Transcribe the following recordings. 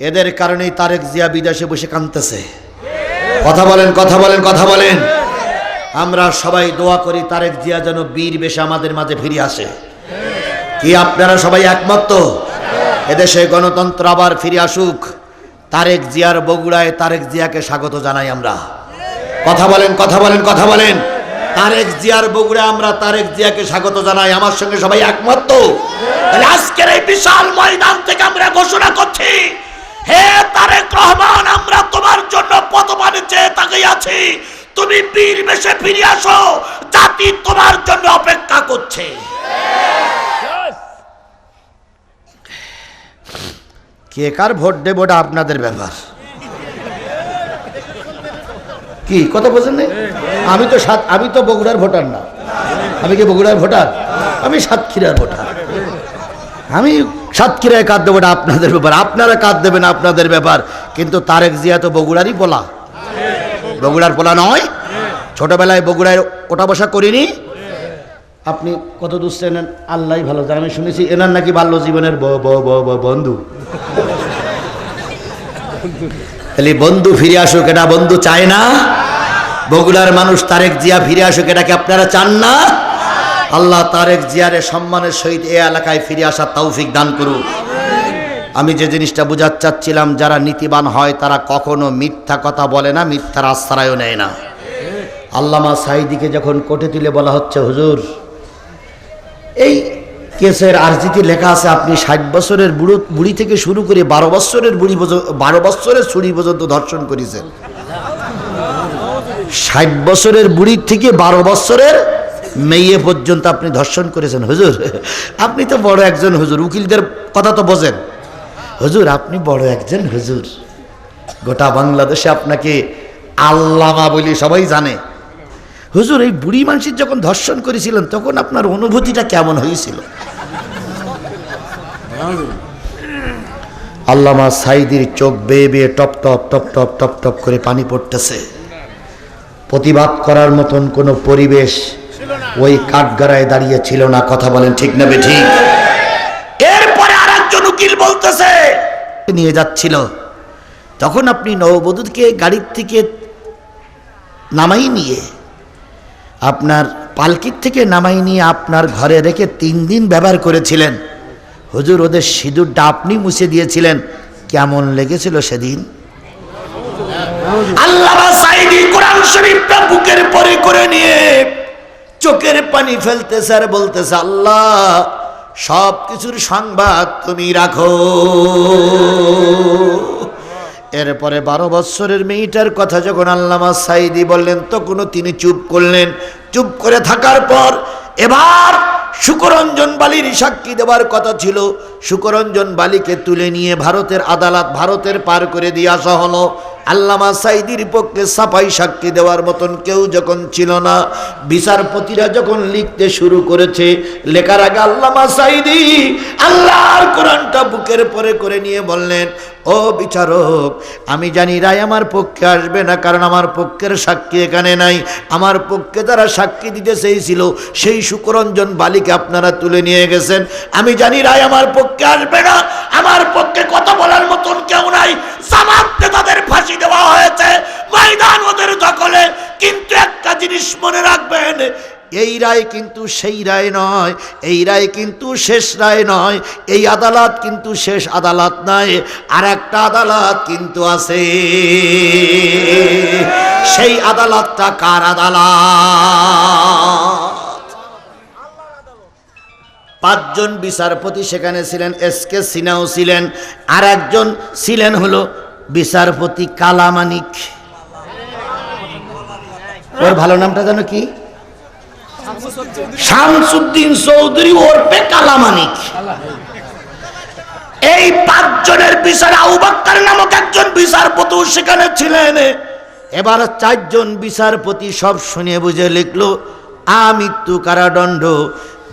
এদের কারণেই তারেক জিয়া বিদেশে বসে কাঁদতেছে। কথা বলেন কথা বলেন কথা বলেন। আমরা সবাই দোয়া করি তারেক জিয়া যেন বীর বেশে আমাদের মাঝে ফিরে আসে। কি আপনারা সবাই একমত? এদেশে গণতন্ত্র আবার ফিরে আসুক। তারেক জিয়ার বগুড়ায় তারেক জিয়াকে স্বাগত জানাই আমরা। কথা বলেন কথা বলেন কথা বলেন। তারেক জিয়ার বগুড়া আমরা তারেক জিয়াকে স্বাগত জানাই। আমার সঙ্গে সবাই একমত? আজকের এই বিশাল ময়দান থেকে আমরা ঘোষণা করছি হে তারেক রহমান, আমরা তোমার জন্য পদপানে চেয়ে তাকিয়ে আছি। তুমি বীর বেশে ফিরে আসো, জাতি তোমার জন্য অপেক্ষা করছে। কে কার ভোট দেব ওটা আপনাদের ব্যাপার। কি, কথা বলছেন না আমি তো সাত, আমি তো বগুড়ার ভোটার না। আমি কি বগুড়ার ভোটার? আমি সাতক্ষীরার ভোটার। আমি সাতক্ষীরায় কাঁদ এটা আপনাদের ব্যাপার। আপনারা কাঁদ দেবেন আপনাদের ব্যাপার। কিন্তু তারেক জিয়া তো বগুড়ারই বলা। বগুড়ার পোলা নয়। ছোটবেলায় বগুড়ায় ওটা বসা করিনি। আপনি কত দূর চেনেন আল্লাহ ভালো জানে। আমি শুনেছি এনার নাকি বাল্য জীবনের বন্ধু। তাহলে বন্ধু ফিরে আসুক, এটা বন্ধু চায় না। বগুড়ার মানুষ তারেক জিয়া ফিরে আসুক এটাকে আপনারা চান না? আল্লাহ তারেক জিয়ারে সম্মানের সহিত এ এলাকায় ফিরে আসার তৌফিক দান করুক। আমি যে জিনিসটা বোঝার চাচ্ছিলাম, যারা নীতিবান হয় তারা কখনো মিথ্যা কথা বলে না, মিথ্যার আশ্রয়ও নেয় না। আল্লামা সাইদিকে যখন কোটে তুলে বলা হচ্ছে, হুজুর, এই কেসের আরজিতে লেখা আছে আপনি ষাট বছরের বুড়ো, বুড়ি থেকে শুরু করে বারো বছরের বুড়ি বারো বছরের ছুরি পর্যন্ত ধর্ষণ করেছেন। ষাট বছরের বুড়ির থেকে বারো বছরের মেয়ে পর্যন্ত আপনি ধর্ষণ করেছেন, হুজুর। আপনি তো বড় একজন হুজুর, উকিলদের কথা তো বোঝেন। হুজুর, আপনি বড় একজন হুজুর। গোটা বাংলাদেশে আপনাকে আল্লামা বলি সবাই জানে। হুজুর, এই বুড়ি মানুষের যখন ধর্ষণ করেছিলেন, তখন আপনার অনুভূতিটা কেমন হয়েছিল? আল্লামা সাইদির চোখ বেয়ে বেয়ে টপ টপ টপ টপ টপ টপ করে পানি পড়তেছে। প্রতিবাদ করার মতন কোনো পরিবেশ ওই কাঠগড়ায় দাঁড়িয়ে ছিল না, কথা বলেন ঠিক না বে ঠিক? এরপরে আর একজন উকিল বলতেছে, নিয়ে যাচ্ছিল। তখন আপনি নববধূকে গাড়ির থেকে নামাই নিয়ে, আপনার পালকির থেকে নামাই নিয়ে আপনার ঘরে রেখে তিন দিন ব্যবহার করেছিলেন। হুজুর, ওদের সিঁদুরটা আপনি মুছে দিয়েছিলেন। কেমন লেগেছিল সেদিন? আল্লাহ কোরআন শরীফটা বুকের পরে করে নিয়ে চোখের পানি ফেলতেছে আর বলতেছে, আল্লাহ সব কিছুর সংবাদ তুমি রাখো। এরপরে বারো বৎসরের মেয়েটার কথা যখন আল্লামা সাইদি বললেন, তখনও তিনি চুপ করলেন। চুপ করে থাকার পর এবার সুকরঞ্জন বালির সাক্ষী দেওয়ার কথা ছিল। সুকরঞ্জন বালিকে তুলে নিয়ে ভারতের আদালত, ভারতের পার করে দিয়ে আসা হলো। আল্লামা সাইদির পক্ষে সাফাই সাক্ষী দেওয়ার মতন কেউ যখন ছিল না, বিচারপতিরা যখন লিখতে শুরু করেছে, লেখার আগে আল্লামা সাইদি আল্লাহর কোরআনটা বুকের পরে করে নিয়ে বললেন, ও বিচারক, আমি জানি রায় আমার পক্ষে আসবে না, কারণ আমার পক্ষের সাক্ষী এখানে নাই। আমার পক্ষে যারা সাক্ষী দিতে চেয়েছিল, সেই সুকরঞ্জন বালিকে আপনারা তুলে নিয়ে গেছেন। আমি জানি রায় আমার পক্ষে আসবে না, আমার পক্ষে কথা বলার মতন কেউ নাই। তাদের ফাঁসি দেওয়া হয়েছে। ময়দান ওদের দখলে। কিন্তু একটা জিনিস মনে রাখবেন, এই রায় কিন্তু সেই রায় নয়, এই রায় কিন্তু শেষ রায় নয়, এই আদালত কিন্তু শেষ আদালত নয় আর একটা আদালত কিন্তু আছে। সেই আদালতটা কার আদালত? পাঁচজন বিচারপতি সেখানে ছিলেন, এস কে সিনহাও ছিলেন আর একজন ছিলেন হলো বিচারপতি কালামানিক। ওর ভালো নামটা জানো কি? শামসুদ্দিন চৌধুরী ওরফে কালামানিক। এই পাঁচজনের বিচার আউবাক্কার নামক একজন বিচারপতি সেখানে ছিলেন। এবার চারজন বিচারপতি সব শুনে বুঝে লিখলো আমৃত্যু কারাদণ্ড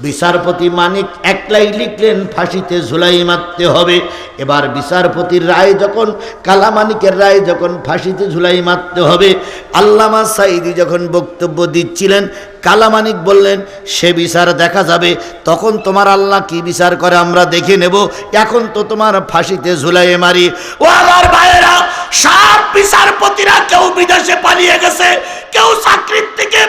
বিচারপতি মানিক একলাই লিখলেন, ফাঁসিতে ঝুলাই মারতে হবে। এবার বিচারপতির রায় যখন, কালামানিকের রায় যখন ফাঁসিতে ঝুলাই মারতে হবে, আল্লামা সাইদি যখন বক্তব্য দিচ্ছিলেন, কালামানিক বললেন, সে বিচার দেখা যাবে, তখন তোমার আল্লাহ কি বিচার করে আমরা দেখে নেব। এখন তো তোমার ফাঁসিতে ঝুলাই মারি। ও আমার ভাইয়েরা, সব বিচারপতিরা কেউ বিদেশে পালিয়ে গেছে, কেউ চাকরির থেকে,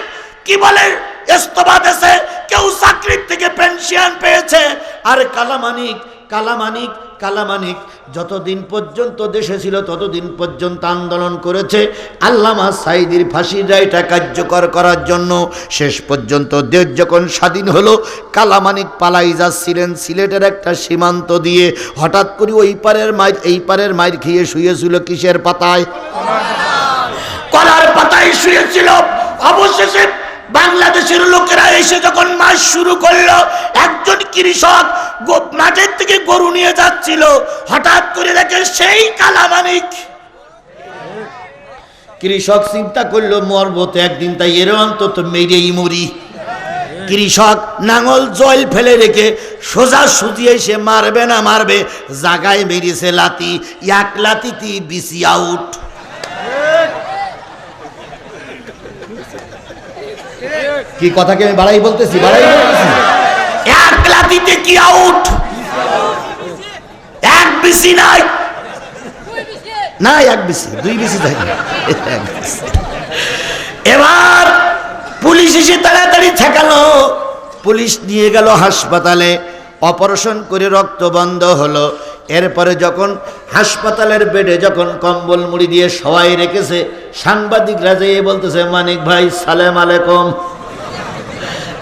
কি বলে ইস্তফা দেশে কেউ চাকরির থেকে পেনশন পেয়েছে। আর কালামানিক কালামানিক কালামানিক যতদিন পর্যন্ত দেশে ছিল ততদিন পর্যন্ত আন্দোলন করেছে। আল্লামা সাইদির ফাঁসির রায়টা কার্যকর করার জন্য শেষ পর্যন্ত দেশ যখন স্বাধীন হলো কালামানিক পালাই যাচ্ছিলেন সিলেটের একটা সীমান্ত দিয়ে। হঠাৎ করে ওই পারের মাইর এই পারের মাইর খেয়ে শুয়েছিল কিসের পাতায়? কলার পাতায় শুয়েছিল। অবশেষে বাংলাদেশের লোকেরা এসে যখন মাছ শুরু করল, একজন কৃষক মাঠের থেকে গরু নিয়ে যাচ্ছিল। হঠাৎ করে দেখে সেই কালামানিক কৃষক চিন্তা করল, মরবো তো একদিন, তাই এর অন্তত মেরেই মরি। কৃষক নাঙল জল ফেলে রেখে সোজা সুজিয়ে সে মারবে না, মারবে, জাগায় মেরেছে লাতি। এক লাতিতি বিসি আউট কি কথাকে আমি বাড়াই বলতেছি বাড়াই বলতেছি? এক লাতিতে কি আউট এক বিসি নাই? না এক বিসি দুই বিসি থাকে এবার পুলিশ এসে তাড়াতাড়ি ঠেকালো। পুলিশ নিয়ে গেল হাসপাতালে অপারেশন করে রক্ত বন্ধ হলো। এরপরে যখন হাসপাতালের বেডে যখন কম্বল মুড়ি দিয়ে সবাই রেখেছে সাংবাদিকরা যেয়ে বলতেছে মানিক ভাই সালেম আলাইকুম।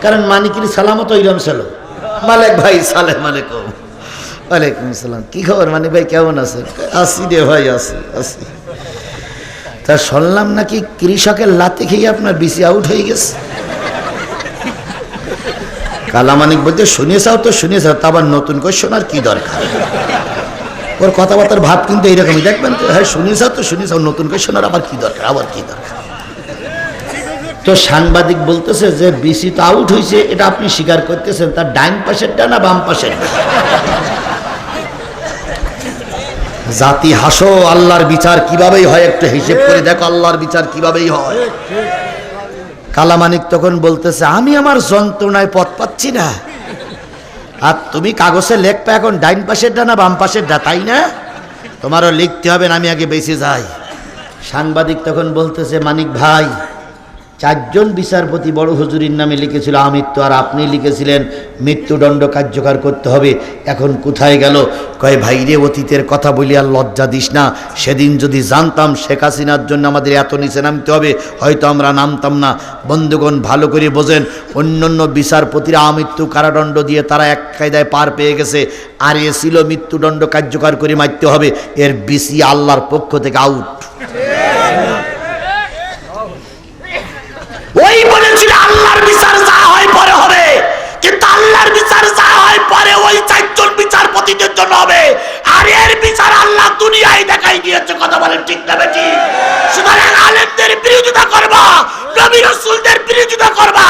কারণ মানিকের সালামত ইরাম ছিল। মালিক ভাই, সালেম আলাইকুম। ওয়ালাইকুম সালাম কি খবর মানিক ভাই, কেমন আছেন আসি রে ভাই, আসি আসি। তা শুনলাম নাকি কৃষকের লাতে খেয়ে আপনার বিসি আউট হয়ে গেছে। কালামানিক বলতে শুনেছাও তো, শুনেছাও, তা আবার নতুন করে শোনার কি দরকার? ওর কথাবার্তার ভাব কিন্তু এইরকমই। দেখবেন তো হ্যাঁ শুনেছাও তো, শুনেছাও, নতুন করে শোনার আবার কি দরকার? আবার কি দরকার? তো সাংবাদিক বলতেছে যে বিসি তো আউট হয়েছে এটা আপনি স্বীকার করতেছেন, তার ডাইন পাশেরটা না বাম পাশের? জাতি হাসো, আল্লাহর বিচার কিভাবেই হয় একটু হিসেব করে দেখো, আল্লাহর বিচার কিভাবেই হয়। কালামানিক তখন বলতেছে, আমি আমার যন্ত্রণায় পথ পাচ্ছি না। আর তুমি কাগজে লেখবা এখন ডাইন পাশেরটা না বাম পাশেরটা, তাই না? তোমারও লিখতে হবে না, আমি আগে বেঁচে যাই। সাংবাদিক তখন বলতেছে, মানিক ভাই চারজন বিচারপতি বড় হুজুরির নামে লিখেছিল আমৃত্যু আর আপনি লিখেছিলেন। মৃত্যুদণ্ড কার্যকর করতে হবে। এখন কোথায় গেল? কয় ভাইরে অতীতের কথা বলি আর লজ্জা দিস না। সেদিন যদি জানতাম শেখ হাসিনার জন্য আমাদের এত নিচে নামতে হবে, হয়তো আমরা নামতাম না। বন্ধুগণ, ভালো করে বোঝেন, অন্যান্য বিচারপতিরা আমৃত্যু কারাদণ্ড দিয়ে তারা এক কায়দায় পার পেয়ে গেছে। আর এ ছিল মৃত্যুদণ্ড কার্যকর করে মারতে হবে। এর বিসি আল্লাহর পক্ষ থেকে আউট ওই বলেছিল আল্লাহর বিচার যা হয় পরে হবে। কিন্তু আল্লাহর বিচার যা হয় পরে ওই চারজন বিচারপতিদের জন্য হবে। আর এর বিচার আল্লাহ দুনিয়ায় দেখাই দিয়েছে, কথা বলেন ঠিক না বেটি? সুতরাং আলেমদের বিরোধিতা করবা, নবী রসুলদের বিরোধিতা করবা।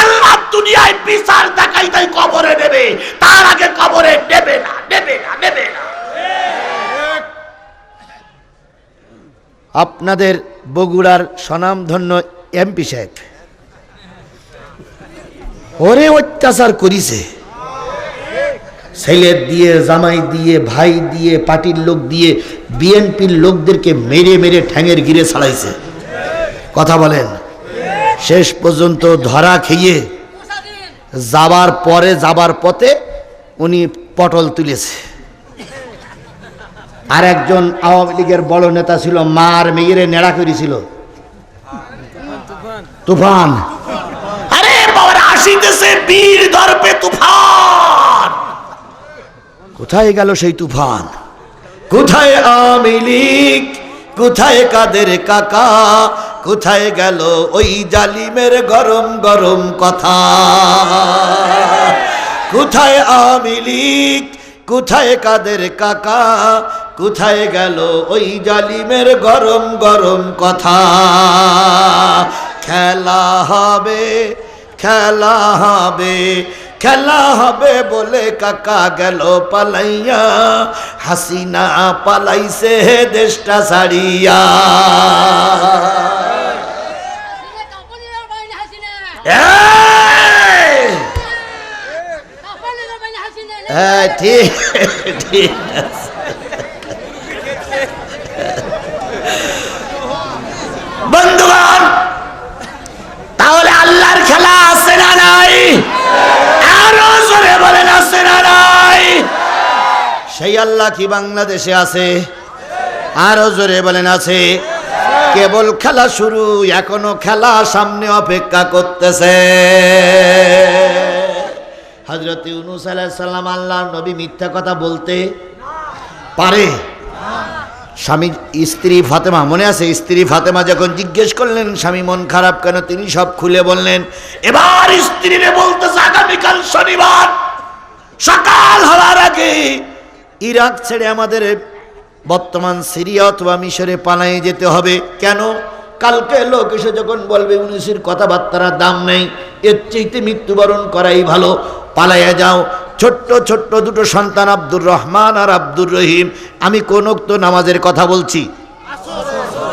আল্লাহ দুনিয়ায় বিচার দেখাই তাই কবরে নেবে। তার আগে কবরে নেবে না নেবে না নেবে না। আপনাদের বগুড়ার স্বনামধন্য এমপি সাহেব। ওরে অত্যাচার করিছে। ছেলে দিয়ে, জামাই দিয়ে, ভাই দিয়ে, পার্টির লোক দিয়ে, বিএনপির লোকদেরকে মেরে মেরে ঠ্যাঙের গিরে ছাড়াইছে। কথা বলেন, শেষ পর্যন্ত ধরা খেয়ে যাবার পরে, যাবার পথে উনি পটল তুলেছে। আর একজন আওয়ামী লীগের বড় নেতা ছিল, মার মেয়েরে নেড়া করেছিল। তুফান। আরে বাবার আসিতেছে বীর দর্পে তুফান। কোথায় গেল সেই তুফান? কোথায় আওয়ামী লীগ? কোথায় কাদের কাকা? কোথায় গেল ওই জালিমের গরম গরম কথা? কোথায় আওয়ামী লীগ? কোথায় কাদের কাকা? কোথায় গেল ওই জালিমের গরম গরম কথা? খেলা হবে খেলা হবে খেলা হবে বলে কাকা গেল পালাইয়া। হাসিনা পালাইছে দেশটা বাইরে হাসিনা হ্যাঁ ঠিক ঠিক আছে বন্ধুগণ তাহলে আল্লাহর খেলা আছে না নাই আরও জোরে বলেন আছে না নাই? সেই আল্লাহ কি বাংলাদেশে আছে? আরও জোরে বলেন, আছে। কেবল খেলা শুরু, এখনও খেলা সামনে অপেক্ষা করতেছে। হজরত ইউনুস আলাইসাল্লাম আল্লাহ নবী মিথ্যা কথা বলতে পারে? স্বামী স্ত্রী ফাতেমা, মনে আছে? স্ত্রী ফাতেমা যখন জিজ্ঞেস করলেন, স্বামী মন খারাপ কেন? তিনি সব খুলে বললেন, এবার স্ত্রীরে বলতেছে, আগামীকাল শনিবার। সকাল হওয়ার আগে ইরাক ছেড়ে আমাদের বর্তমান সিরিয়া অথবা মিশরে পালাই যেতে হবে। কেন? কালকে লোক এসে যখন বলবে উনিশের কথাবার্তার দাম নেই, এর চাইতে মৃত্যুবরণ করাই ভালো, পালাইয়া যাও। ছোট্ট ছোট্ট দুটো সন্তান আব্দুর রহমান আর আব্দুর রহিম। আমি কোন নামাজের কথা বলছি।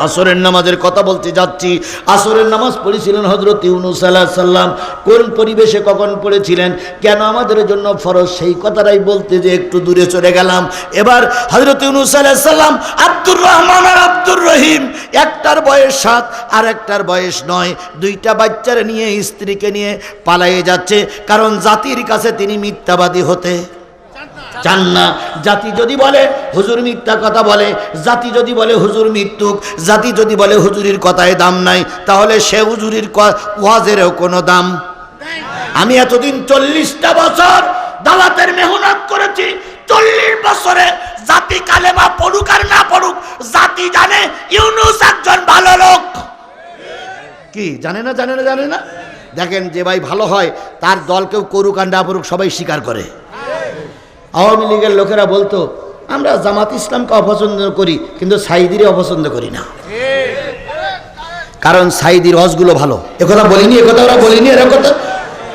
আসরের নামাজের কথা বলতে যাচ্ছি। আসরের নামাজ পড়েছিলেন হজরত ইউনুস আল্লাহ সাল্লাম কোন পরিবেশে কখন পড়েছিলেন? কেন আমাদের জন্য ফরজ? সেই কথাটাই বলতে যে একটু দূরে চলে গেলাম। এবার হজরত ইউনুস আল্লাহ সাল্লাম আব্দুর রহমান আর আব্দুর রহিম, একটার বয়স সাত আর একটার বয়স নয়। দুইটা বাচ্চারা নিয়ে, স্ত্রীকে নিয়ে পালাইয়ে যাচ্ছে। কারণ জাতির কাছে তিনি মিথ্যাবাদী হতে চান না। জাতি যদি বলে, হুজুর মিথ্যা কথা বলে, জাতি যদি বলে, হুজুর মৃত্যুক, জাতি যদি বলে, হুজুরির কথায় দাম নাই, তাহলে সে হুজুরির ওয়াজেরও কোনো দাম। আমি এতদিন চল্লিশটা বছর দালাতের মেহনত করেছি। চল্লিশ বছরে জাতি কালেমা পড়ুক আর না পড়ুক, জাতি জানে ইউনুস একজন ভালো লোক। কি, জানে না জানে না জানে না? দেখেন যে ভাই ভালো হয়, তার দল কেউ করুক আর না পড়ুক সবাই স্বীকার করে। আওয়ামী লীগের লোকেরা বলতো, আমরা জামাত ইসলামকে অপছন্দ করি, কিন্তু সাইদিরে অপছন্দ করি না। কারণ সাইদির হজগুলো ভালো। একথা বলিনি একথা ওরা বলিনি এরকম কথা।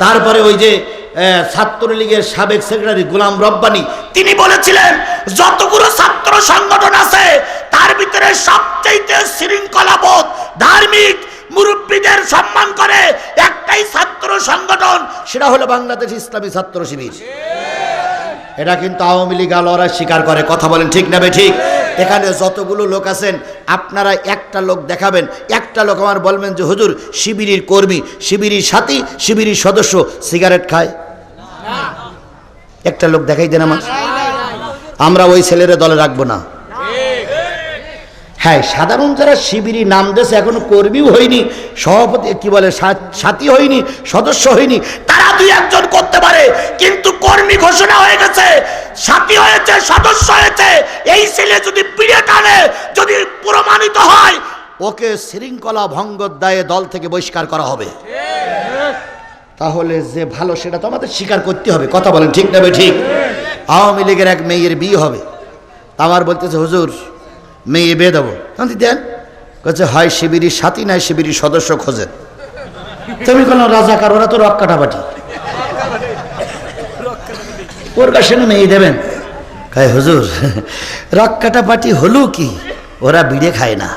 তারপরে ওই যে ছাত্রলীগের সাবেক সেক্রেটারি গোলাম রব্বানি, তিনি বলেছিলেন, যতগুলো ছাত্র সংগঠন আছে, তার ভিতরে সবচাইতে শৃঙ্খলাবোধ ধার্মিক মুরব্বীদের সম্মান করে একটাই ছাত্র সংগঠন, সেটা হলো বাংলাদেশ ইসলামী ছাত্র শিবির। এটা কিন্তু আওয়ামী লীগ আলোরা স্বীকার করে। কথা বলেন ঠিক না ঠিক। এখানে যতগুলো লোক আছেন, আপনারা একটা লোক দেখাবেন। একটা লোক আমার বলবেন যে, হুজুর, শিবিরের কর্মী, শিবিরের সাথী, শিবিরের সদস্য সিগারেট খায়? একটা লোক দেখাই দেন আমার আমরা ওই ছেলেরা দলে রাখব না। হ্যাঁ সাধারণ যারা শিবিরই নাম দেশে এখনও কর্মীও হয়নি, সভাপতি, কি বলে সাথী হয়নি, সদস্য হয়নি, তারা দুই একজন করতে পারে, কিন্তু কর্মী ঘোষণা হয়ে গেছে, সাথী হয়েছে, সদস্য হয়েছে, এই ছেলে যদি পিড়ে টানে, যদি প্রমাণিত হয়, ওকে শৃঙ্খলা ভঙ্গ দায়ে দল থেকে বহিষ্কার করা হবে। তাহলে যে ভালো সেটা তো আমাদের স্বীকার করতে হবে, কথা বলেন ঠিক নেবে ঠিক আওয়ামী লীগের এক মেয়ের বিয়ে হবে। আমার বলতেছে, হুজুর, মেয়ে বিয়ে দেবো। দেন, বলছে, হয় শিবিরের সাথী নাই শিবিরের সদস্য খোঁজেন। তুমি কোনো রাজাকার, ওরা তো রক কাটাবাটি ওর কাছে না মেয়ে দেবেন। কয়, হুজুর, রক কাটাপাটি হলো কি? ওরা বিড়ে খায় না।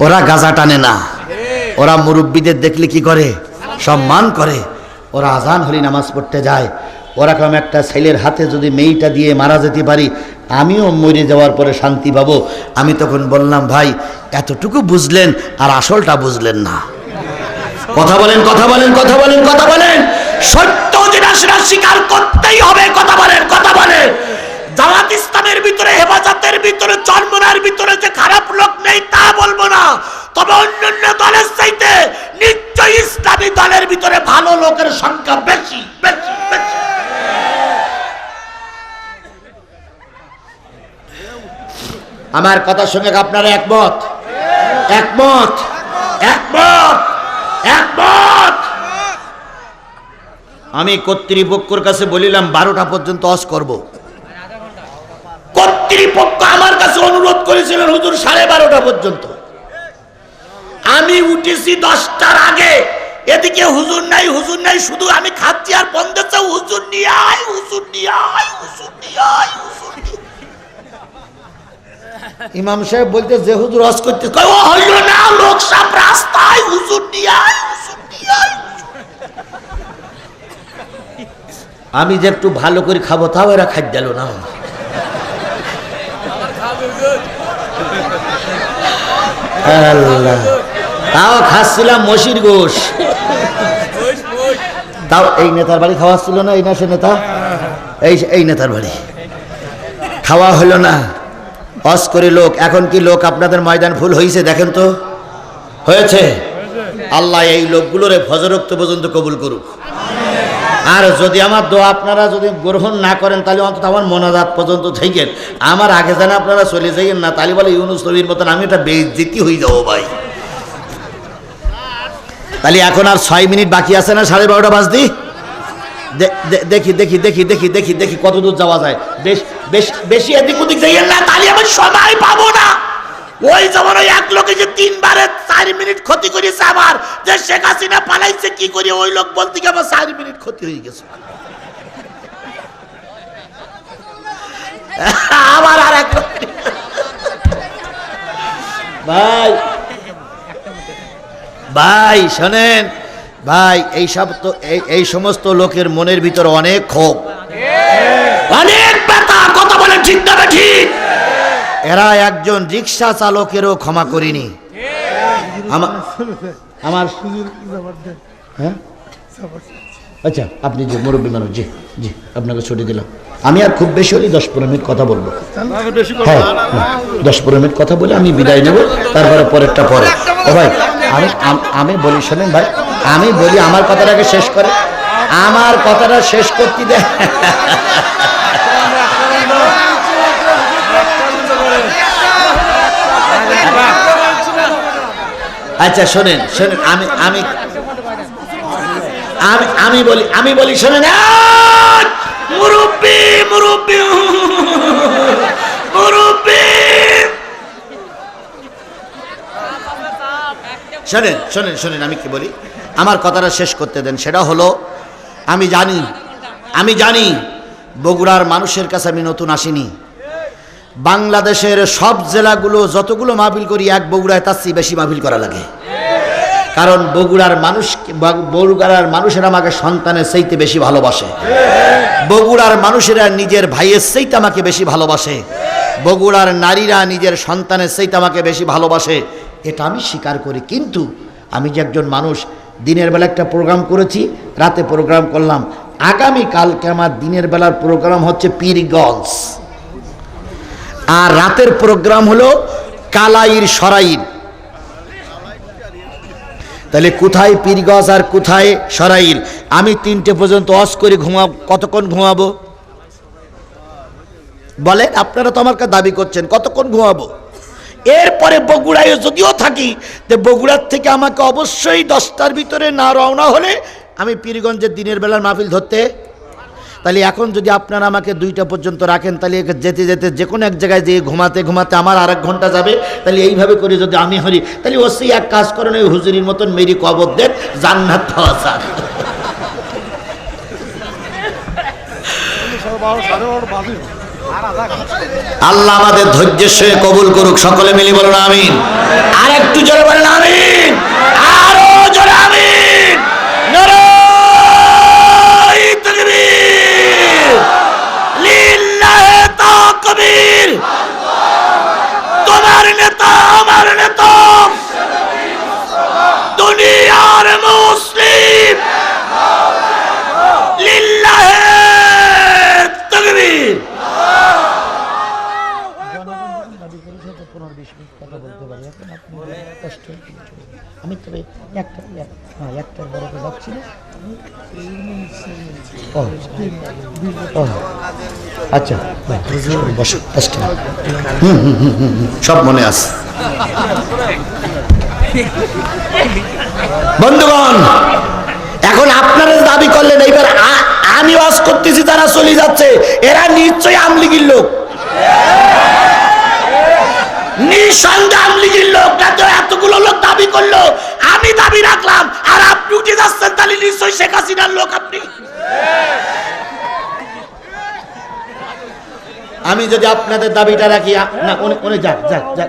ওরা গাজা টানে না। ওরা মুরব্বীদের দেখলে কি করে? সম্মান করে। ওরা আজান হলি নামাজ পড়তে যায়। ওরকম একটা ছেলের হাতে যদি মেয়েটা দিয়ে মারা যেতে পারি, আমিও মরে যাওয়ার পরে শান্তি পাবো। আমি তখন বললাম, ভাই, এতটুকু বুঝলেন আর আসলটা বুঝলেন না। কথা বলেন কথা বলেন কথা বলেন কথা বলেন। সত্য সেটা স্বীকার করতেই হবে, কথা বলেন কথা বলেন। জামাত ইসলামের ভিতরে হেফাজতের ভিতরে চরমনার ভিতরে যে খারাপ লোক নেই তা বলব না। তবে অন্যান্য দলের চাইতে নিশ্চয়ই ইসলামী দলের ভিতরে ভালো লোকের সংখ্যা বেশি বেশি বেশি। আমার কথার সঙ্গে আপনারা একমত? একমত? একমত? একমত? আমি কর্তৃপক্ষর কাছে বলিলাম, বারোটা পর্যন্ত অস করব। কর্তৃপক্ষ আমার কাছে অনুরোধ করেছিলেন, হুজুর, সাড়ে বারোটা পর্যন্ত। আমি উঠেছি দশটার আগে। এদিকে হুজুর নাই হুজুর নাই, শুধু আমি খাচ্ছি আর বন্ধ হুজুর নিয়ে আয়, হুজুর নিয়ে আয়, হুজুর নিয়ে আয়, হুজুর। ইমাম সাহেব বলতে যে হুজুর, হজ করতে ও হইল না, লোক রাস্তায়, হুজুর নিয়ে আয়, হুজুর নিয়ে আয় হুজুর। আমি যে একটু ভালো করে খাব, তাও এরা খাদ্য দিল না। তাও খাচ্ছিলাম মসির গোশ। তাও এই নেতার বাড়ি খাওয়া ছিল না, এই না সে নেতা? এই এই নেতার বাড়ি। খাওয়া হলো না। অস করে লোক, এখন কি লোক আপনাদের ময়দান ফুল হয়েছে দেখেন তো? হয়েছে। আল্লাহ এই লোকগুলোরে ফজরক্ত পর্যন্ত কবুল করুক। আর যদি আমার দোয়া আপনারা যদি গ্রহণ না করেন, তাহলে অন্তত আমার মনাজাত পর্যন্ত থাকেন। আমার আগে যেন আপনারা চলে যাইয়েন না, তাহলে বলে ইউনুস নবীর মতন আমি এটা বেইজ্জতি হয়ে যাব ভাই। তাহলে এখন আর ছয় মিনিট বাকি আছে না, সাড়ে বারোটা দে- দেখি দেখি দেখি দেখি দেখি দেখি কত দূর যাওয়া যায়। বেশ বেশ, বেশি এদিক ওদিক যাইয়েন না, তাহলে আমি সময় পাবো না। ওই ওই এক লোকে যে তিনবারে চার মিনিট ক্ষতি করেছে আমার যে শেখ হাসিনা পালাইছে, কি করি ওই লোক বলতে গিয়ে আমার চার মিনিট ক্ষতি হয়ে গেছে? আবার আর এক ভাই ভাই, শোনেন, ভাই, এই সব তো, এই এই সমস্ত লোকের মনের ভিতর অনেক ক্ষোভ। অনেক ব্যথা কথা বলে ঠিক না ঠিক? এরা একজন রিক্সা চালকেরও ক্ষমা করিনি। আমার হ্যাঁ? আচ্ছা আপনি যে মুরব্বী মানুষ জি জি আপনাকে ছুটি দিলাম। আমি আর খুব বেশি হলে দশ পনেরো মিনিট কথা বলব। হ্যাঁ হ্যাঁ, দশ পনেরো মিনিট কথা বলে আমি বিদায় নেব তারপরে পরেরটা পরে। ও ভাই আমি আমি বলি শোনেন ভাই আমি বলি আমার কথাটাকে শেষ করে। আমার কথাটা শেষ করতে দে আচ্ছা শোনেন শোনেন, আমি আমি আমি আমি বলি আমি বলি, শোনেন শোনেন শোনেন শোনেন, আমি কি বলি? আমার কথাটা শেষ করতে দেন, সেটা হলো, আমি জানি আমি জানি, বগুড়ার মানুষের কাছে আমি নতুন আসিনি। বাংলাদেশের সব জেলাগুলো যতগুলো মাহফিল করি, এক বগুড়ায় তার চেয়ে বেশি মাহফিল করা লাগে। কারণ বগুড়ার মানুষ, বগুড়ার মানুষেরা আমাকে সন্তানের চাইতে বেশি ভালোবাসে। বগুড়ার মানুষেরা নিজের ভাইয়ের চাইতে আমাকে বেশি ভালোবাসে। বগুড়ার নারীরা নিজের সন্তানের চাইতে আমাকে বেশি ভালোবাসে। এটা আমি স্বীকার করি। কিন্তু আমি যে একজন মানুষ, দিনের বেলা একটা প্রোগ্রাম করেছি, রাতে প্রোগ্রাম করলাম। আগামী কালকে আমার দিনের বেলার প্রোগ্রাম হচ্ছে পীরগঞ্জ। আর রাতের প্রোগ্রাম হলো কালাইর সরাইর তাহলে কোথায় পীরগজ আর কোথায় সরাইল? আমি তিনটে পর্যন্ত অস করে ঘুমাব, কতক্ষণ ঘুমাবো? বলেন, আপনারা তো আমার দাবি করছেন, কতক্ষণ ঘুমাবো? এরপরে বগুড়ায় যদিও থাকি, তো বগুড়ার থেকে আমাকে অবশ্যই দশটার ভিতরে না রওনা হলে আমি পীরগঞ্জের দিনের বেলার মাহফিল ধরতে তাহলে এখন যদি আপনারা আমাকে দুইটা পর্যন্ত রাখেন, তাহলে যেতে যেতে যে কোনো এক জায়গায় যেয়ে ঘুমাতে ঘুমাতে আমার আর ঘণ্টা যাবে। তাহলে এইভাবে করে যদি আমি হরি তাহলে ওসি এক কাজ করেন, ওই হুজুরির মতন মেরি কবর দেন, জান্নাত পাওয়া আল্লাহ আমাদের ধৈর্যের সঙ্গে কবুল করুক, সকলে মিলে বলুন আমিন। আর একটু জোরে বলেন আমিন আরও জোরে আমিন নারায় তাকবীর লিল্লাহে তাকবীর তোমার নেতা আমার নেতা দুনিয়ার মুসলিম একটা হ্যাঁ বড় আচ্ছা বসো হুম হুম সব মনে আছে। বন্ধুগণ এখন আপনারা দাবি করলেন এইবার আমি ওয়াজ করতেছি তারা চলে যাচ্ছে এরা নিশ্চয়ই আমলিগির লোক। নিঃসন্দেহে আমলিগির লোক তো এতগুলো লোক দাবি করল আমি দাবি রাখলাম আর আপনি উঠে যাচ্ছেন তাহলে নিশ্চয়ই শেখ হাসিনার লোক আপনি। আমি যদি আপনাদের দাবিটা রাখি যাক যাক যাক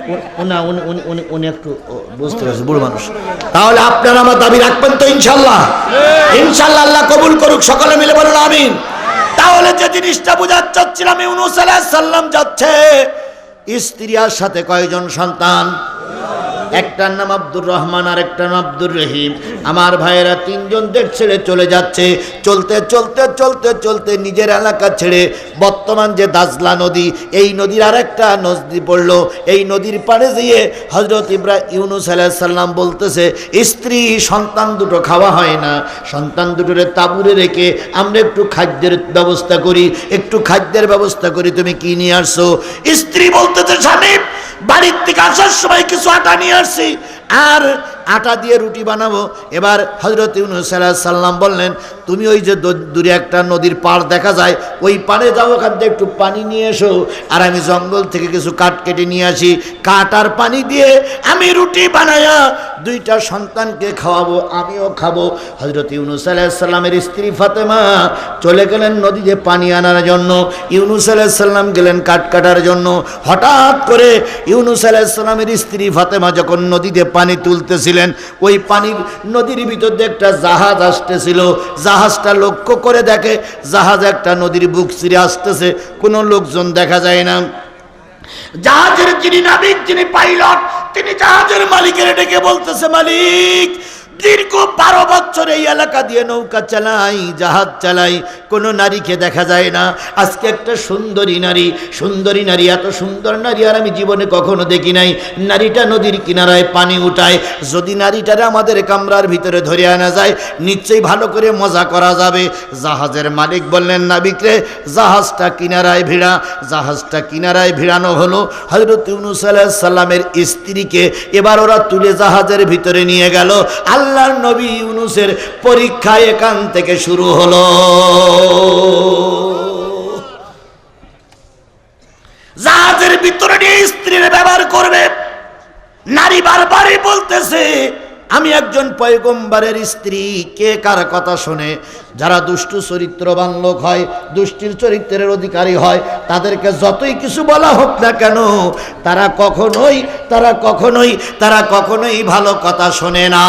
উনি- উনি উনি একটু বুঝতে পারছি, বুড়ো মানুষ। তাহলে আপনারা আমার দাবি রাখবেন তো ইনশাল্লাহ ইনশাল্লাহ আল্লাহ কবুল করুক, সকলে মিলে বলুন আমিন। তাহলে যে জিনিসটা বোঝাতে চাচ্ছিলাম, ইউনুস যাচ্ছে স্ত্রী সাথে কয়জন সন্তান? একটার নাম আব্দুর রহমান আর একটার নাম আব্দুর রহিম। আমার ভাইয়েরা তিনজন দেশ ছেড়ে চলে যাচ্ছে। চলতে চলতে চলতে চলতে নিজের এলাকা ছেড়ে বর্তমান যে দাজলা নদী, এই নদীর আর একটা নদী পড়ল। এই নদীর পাড়ে যেয়ে হজরত ইব্রা ইউনুস আলাইসাল্লাম বলতেছে, স্ত্রী, সন্তান দুটো খাওয়া হয় না। সন্তান দুটোরে তাবুরে রেখে আমরা একটু খাদ্যের ব্যবস্থা করি। একটু খাদ্যের ব্যবস্থা করি, তুমি কি নিয়ে আসছো? স্ত্রী বলতেছে স্বামী বাড়ির থেকে আসার সময় কিছু আটা নিয়ে আসছি। আর আটা দিয়ে রুটি বানাবো। এবার হজরত ইউনুস সাল্লাম বললেন, তুমি ওই যে দূরে একটা নদীর পাড় দেখা যায়, ওই পাড়ে যাও, ওখান থেকে একটু পানি নিয়ে এসো। আর আমি জঙ্গল থেকে কিছু কাঠ কেটে নিয়ে আসি। কাঠ আর পানি দিয়ে আমি রুটি বানায়া দুইটা সন্তানকে খাওয়াবো, আমিও খাব। হজরত ইউনুস আলাইসাল্লামের স্ত্রী ফাতেমা চলে গেলেন নদীতে পানি আনার জন্য। ইউনুস আলাইসাল্লাম গেলেন কাঠ কাটার জন্য। হঠাৎ করে ইউনুস আলাইসাল্লামের স্ত্রী ফাতেমা যখন নদীতে পানি তুলতেছিলেন ওই পানির নদীর ভিতর দিয়ে একটা জাহাজ আসতেছিল। জাহাজটা লক্ষ্য করে দেখে, জাহাজ একটা নদীর বুক চিরে আসতেছে। কোনো লোকজন দেখা যায় না। জাহাজের যিনি নাবিক, যিনি পাইলট, তিনি জাহাজের মালিকের ডেকে বলতেছে, মালিক দীর্ঘ বারো বছর এই এলাকা দিয়ে নৌকা চালাই, জাহাজ চালাই, কোনো নারীকে দেখা যায় না। আজকে একটা সুন্দরী নারী সুন্দরী নারী, এত সুন্দর নারী আর আমি জীবনে কখনো দেখি নাই। নারীটা নদীর কিনারায় পানি উঠায়। যদি নারীটারে আমাদের কামরার ভিতরে ধরে আনা যায়, নিশ্চয়ই ভালো করে মজা করা যাবে। জাহাজের মালিক বললেন নাবিকরে জাহাজটা কিনারায় ভিড়া। জাহাজটা কিনারায় ভিড়ানো হলো হজরত সালামের স্ত্রীকে। এবার ওরা তুলে জাহাজের ভিতরে নিয়ে গেল। আল্লাহর নবী ইউনুসের পরীক্ষা এখান থেকে শুরু হলো। জাহাজের ভিতরে নিয়ে স্ত্রীর ব্যবহার করবে। নারী বারবারই বলতেছে আমি একজন পয়গম্বারের স্ত্রী, কে কার কথা শোনে? যারা দুষ্টু চরিত্রবান লোক হয়, দুষ্টির চরিত্রের অধিকারী হয়, তাদেরকে যতই কিছু বলা হোক না কেন, তারা কখনোই তারা কখনোই তারা কখনোই ভালো কথা শোনে না।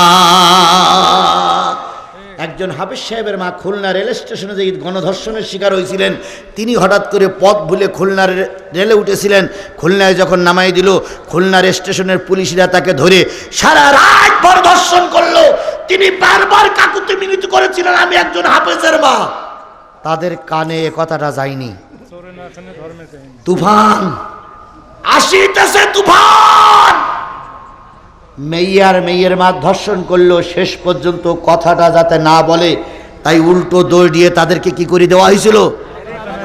একজন হাফিজ সাহেবের মা খুলনা রেল স্টেশনে যে গণধর্ষণের শিকার হয়েছিলেন তিনি হঠাৎ করে পথ ভুলে খুলনার রেলে উঠেছিলেন। খুলনায় যখন নামাই দিল খুলনার স্টেশনের পুলিশরা তাকে ধরে সারা রাত ভর ধর্ষণ করল। তিনি বারবার কাকুতি মিনতি করেছিলেন আমি একজন হাফেজের মা। তাদের কানে এ কথাটা যায়নি। তুফান। আসিতেছে তুফান। মেয়ার মেয়ের মা ধর্ষণ করল, শেষ পর্যন্ত কথাটা যাতে না বলে, তাই উল্টো দৌড় দিয়ে তাদেরকে কি করে দেওয়া হয়েছিল?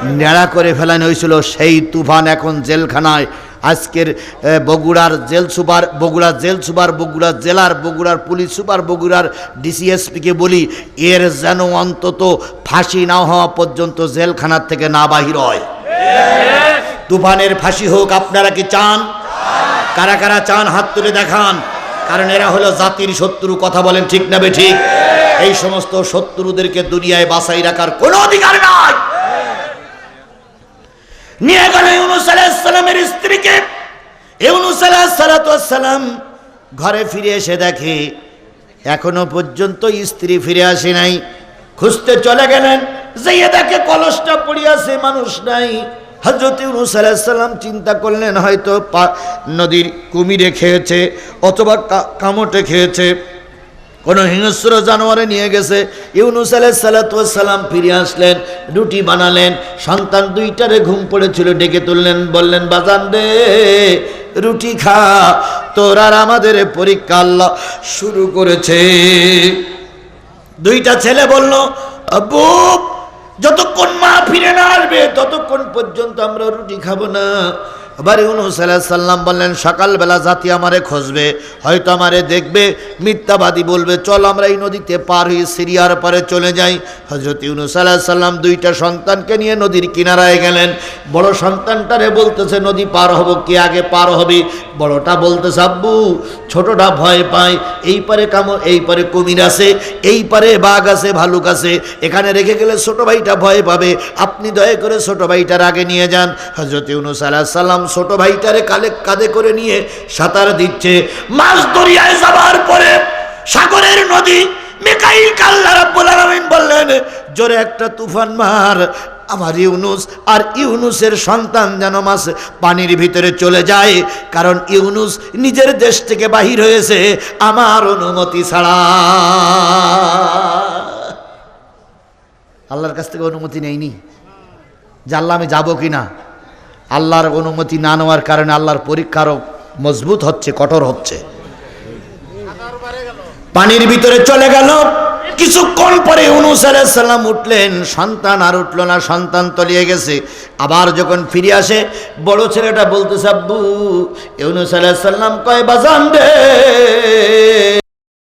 নেড়া করে ফেলানো হয়েছিল। সেই তুফান এখন জেলখানায়। আজকের বগুড়ার জেল সুপার বগুড়ার জেল সুপার, বগুড়া জেলার, বগুড়ার পুলিশ সুপার, বগুড়ার ডিসিএসপিকে বলি, এর যেন অন্তত ফাঁসি না হওয়া পর্যন্ত জেলখানার থেকে না বাহির হয়। তুফানের ফাঁসি হোক, আপনারা কি চান? কারা কারা চান, হাত তুলে দেখান। কারণ এরা হলো জাতির শত্রু, কথা বলেন ঠিক না ঠিক? এই সমস্ত শত্রুদেরকে দুনিয়ায় বাঁচাই রাখার কোনো অধিকার নাই। নিয়ে গেল ইউনুস স্ত্রীকে। ইউনুস আলাইহিসসালাম ঘরে ফিরে এসে দেখে, এখনও পর্যন্ত স্ত্রী ফিরে আসে নাই, খুঁজতে চলে গেলেন। যেয়ে দেখে কলসটা পড়িয়াছে, মানুষ নাই। হজরত ইউনুস আলাইহিসসালাম চিন্তা করলেন, হয়তো নদীর কুমিরে খেয়েছে অথবা কামটে খেয়েছে। কোনো হিংস্র জানোয়ারে নিয়ে গেছে। ইউনুস আলাইসালাম ফিরে আসলেন, রুটি বানালেন, সন্তান দুইটারে ঘুম পড়েছিল, ডেকে তুললেন, বললেন, বাজান রে, রুটি খা, তোর আর আমাদের পরীক্ষা আল্লাহ শুরু করেছে। দুইটা ছেলে বলল, আব্বু যতক্ষণ মা ফিরে না আসবে ততক্ষণ পর্যন্ত আমরা রুটি খাব না। এবার ইউনুস সাল্লাম বললেন, সকালবেলা জাতি আমারে খুঁজবে, হয়তো আমারে দেখবে, মিথ্যাবাদী বলবে, চল আমরা এই নদীতে পার হয়ে সিরিয়ার পারে চলে যাই। হজরত ইউনুস সাল্লাম দুইটা সন্তানকে নিয়ে নদীর কিনারায় গেলেন। বড় সন্তানটারে বলতেছে, নদী পার হব কে আগে পার হবে? বড়টা বলতেছে, আব্বু, ছোটটা ভয় পায় এই পারে কামড় এই পারে কুমির আছে, এই পারে বাঘ আছে, ভালুক আছে। এখানে রেখে গেলে ছোট ভাইটা ভয় পাবে। আপনি দয়া করে ছোট ভাইটার আগে নিয়ে যান। হজরত ইউনুস আলাহ সাল্লাম ছোট ভাইটারে কালে কাঁধে করে নিয়ে সাঁতার দিচ্ছে। মাছ দরিয়ায় যাবার পরে সাগরের নদী মেকাইল কাল্লা রাব্বুল আলামিন বললেন, জোরে একটা তুফান মার, আমার ইউনুস আর ইউনুসের সন্তান যেন মাছ পানির ভিতরে চলে যায়, কারণ ইউনুস নিজের দেশ থেকে বাহির হয়েছে, আমার অনুমতি ছাড়া। আল্লাহর কাছ থেকে অনুমতি নেইনি। আল্লাহ আমি যাব কি না আল্লাহর অনুমতি না নেওয়ার কারণে আল্লাহর পরীক্ষা আরও মজবুত হচ্ছে, কঠোর হচ্ছে। পানির ভিতরে চলে গেল। কিছুক্ষণ পরে ইউনুস আলাইসাল্লাম উঠলেন। সন্তান আর উঠল না, সন্তান তলিয়ে গেছে। আবার যখন ফিরে আসে, বড় ছেলেটা বলতেছে, আব্বু, ইউনুস আলাইসাল্লাম কয়, বাজান রে